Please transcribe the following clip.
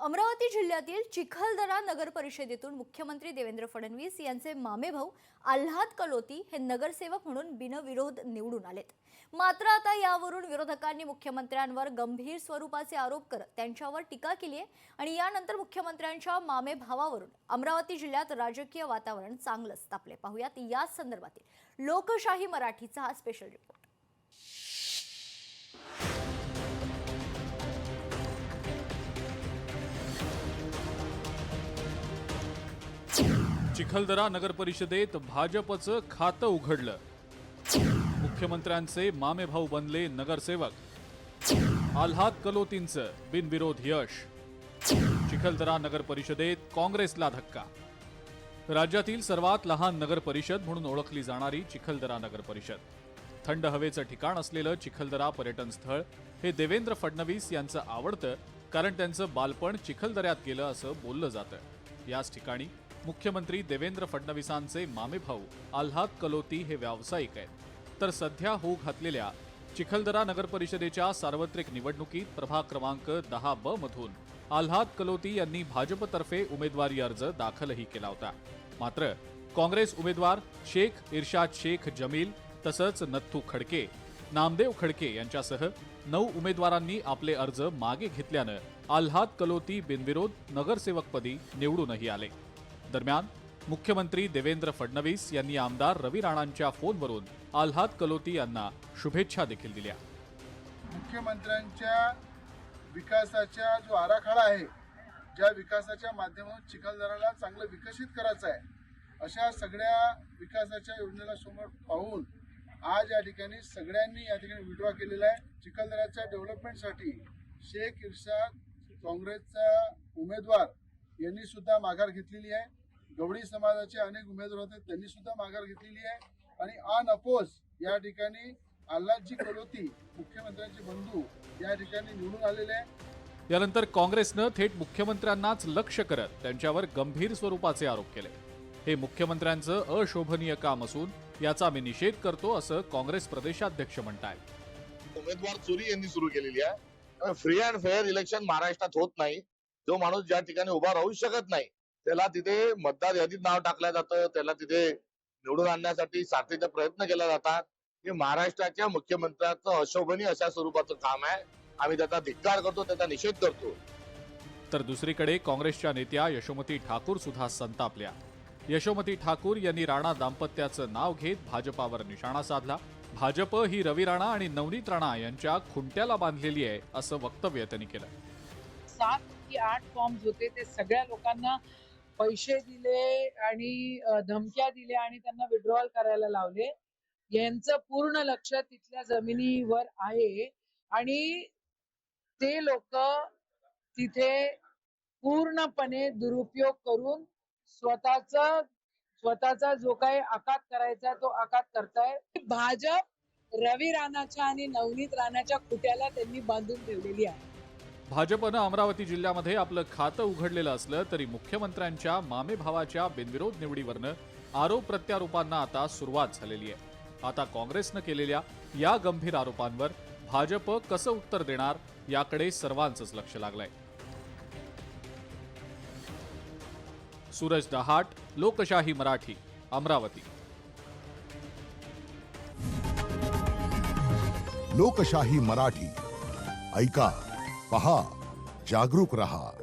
अमरावती जिल्ह्यातील चिखलदरा नगर परिषदेतून मुख्यमंत्री देवेंद्र फडणवीस यांचे मामेभाऊ आल्हाद कलोती हे नगरसेवक म्हणून बिनविरोध निवडून आलेत. मात्र आता यावरून विरोधकांनी मुख्यमंत्र्यांवर गंभीर स्वरूपाचे आरोप करत त्यांच्यावर टीका केली आहे आणि यानंतर मुख्यमंत्र्यांच्या मामे भावावरून अमरावती जिल्ह्यात राजकीय वातावरण चांगलंच तापले. पाहूयात याच संदर्भातील लोकशाही मराठीचा हा स्पेशल रिपोर्ट चिखलदरा नगर परिषदेत भाजपचं खातं उघडलं. मुख्यमंत्र्यांचे मामेभाऊ बनले नगरसेवक. आल्हाद कलोतींचं बिनविरोध यश. चिखलदरा नगर परिषदेत काँग्रेसला धक्का. राज्यातील सर्वात लहान नगर परिषद म्हणून ओळखली जाणारी चिखलदरा नगर परिषद. थंड हवेचं ठिकाण असलेलं चिखलदरा पर्यटन स्थळ हे देवेंद्र फडणवीस यांचं आवडतं कारण त्यांचं बालपण चिखलदऱ्यात गेलं असं बोललं जातं. याच ठिकाणी मुख्यमंत्री देवेंद्र फडणवीसांचे मामेभाऊ आल्हाद कलोती हे व्यावसायिक आहेत. तर सध्या होऊ घातलेल्या चिखलदरा नगरपरिषदेच्या सार्वत्रिक निवडणुकीत प्रभाग क्रमांक दहा ब मधून आल्हाद कलोती यांनी भाजपतर्फे उमेदवारी अर्ज दाखलही केला होता. मात्र काँग्रेस उमेदवार शेख इर्शाद शेख जमील तसंच नथू खडके नामदेव खडके यांच्यासह नऊ उमेदवारांनी आपले अर्ज मागे घेतल्यानं आल्हाद कलोती बिनविरोध नगरसेवकपदी निवडूनही आले. दरम्यान मुख्यमंत्री देवेंद्र फडणवीस यांनी आमदार रवी राणांच्या फोनवरून आल्हाद कलोती यांना शुभेच्छा देखील दिल्या. मुख्यमंत्र्यांच्या विकासाचा जो आराखडा आहे ज्या विकासाच्या माध्यमातून चिखलदराला चांगलं विकसित करायचं आहे अशा सगळ्या विकासाच्या योजनेला समोर पाहून आज या ठिकाणी सगळ्यांनी या ठिकाणी विड्रॉ केलेला आहे. चिखलदऱ्याच्या डेव्हलपमेंटसाठी शेख इर्शाद काँग्रेसचा उमेदवार यांनी सुद्धा माघार घेतलेली आहे. गवळी समाजाचे अनेक उमेदवार होते त्यांनी सुद्धा माघार घेतलेली आहे. आणि अन अपोज या ठिकाणी आल्हादजी कलोती मुख्यमंत्र्यांचे बंधू या ठिकाणी निवडून आलेले आहे यानंतर काँग्रेसनं थेट मुख्यमंत्र्यांनाच लक्ष करत त्यांच्यावर गंभीर स्वरूपाचे आरोप केले. हे मुख्यमंत्र्यांचं अशोभनीय काम असून याचा मी निषेध करतो असं काँग्रेस प्रदेशाध्यक्ष म्हणतायत उमेदवार चोरी यांनी सुरू केलेली आहे. फ्री अँड फेअर इलेक्शन महाराष्ट्रात होत नाही. जो माणूस ज्या ठिकाणी उभा राहू शकत नाही त्याला तिथे मतदार यादीत नाव टाकलं जातं. त्याला तिथे निवडून आणण्यासाठी साथीचे प्रयत्न केला जातात. हे महाराष्ट्राच्या मुख्यमंत्र्यांचं अशोभनीय अशा स्वरूपाचं काम आहे. आम्ही त्याचा धिक्कार करतो त्याचा निषेध करतो. तर दुसरीकडे काँग्रेसच्या नेत्या यशोमती ठाकूर सुद्धा संतापल्या. यशोमती ठाकूर यांनी राणा दाम्पत्याचं नाव घेत भाजपावर निशाणा साधला. भाजप ही रवी राणा आणि नवनीत राणा यांच्या खुंट्याला बांधलेली आहे असं वक्तव्य त्यांनी केलं. सात की आठ फॉर्म्स होते ते सगळ्या लोकांना पैसे दिले आणि धमक्या दिल्या आणि त्यांना विड्रॉल करायला लावले. यांचं पूर्ण लक्ष तिथल्या जमिनीवर आहे. आणि ते लोक तिथे पूर्णपणे दुरुपयोग करून स्वतःचा स्वतःचा जो काही आकात करायचा तो आकात करताय. भाजप रवी राणाच्या आणि नवनीत राणाच्या खुट्याला त्यांनी बांधून ठेवलेली आहे. भाजपनं अमरावती जिल्ह्यामध्ये आपलं खातं उघडलेलं असलं तरी मुख्यमंत्र्यांच्या मामे भावाच्या बिनविरोध निवडीवरनं आरोप प्रत्यारोपांना आता सुरुवात झालेली आहे. आता काँग्रेसनं केलेल्या या गंभीर आरोपांवर भाजप कसं उत्तर देणार याकडे सर्वांचंच लक्ष लागलंय. सूरज दहाट लोकशाही मराठी अमरावती. लोकशाही मराठी ऐका. पहा जागरूक रहा.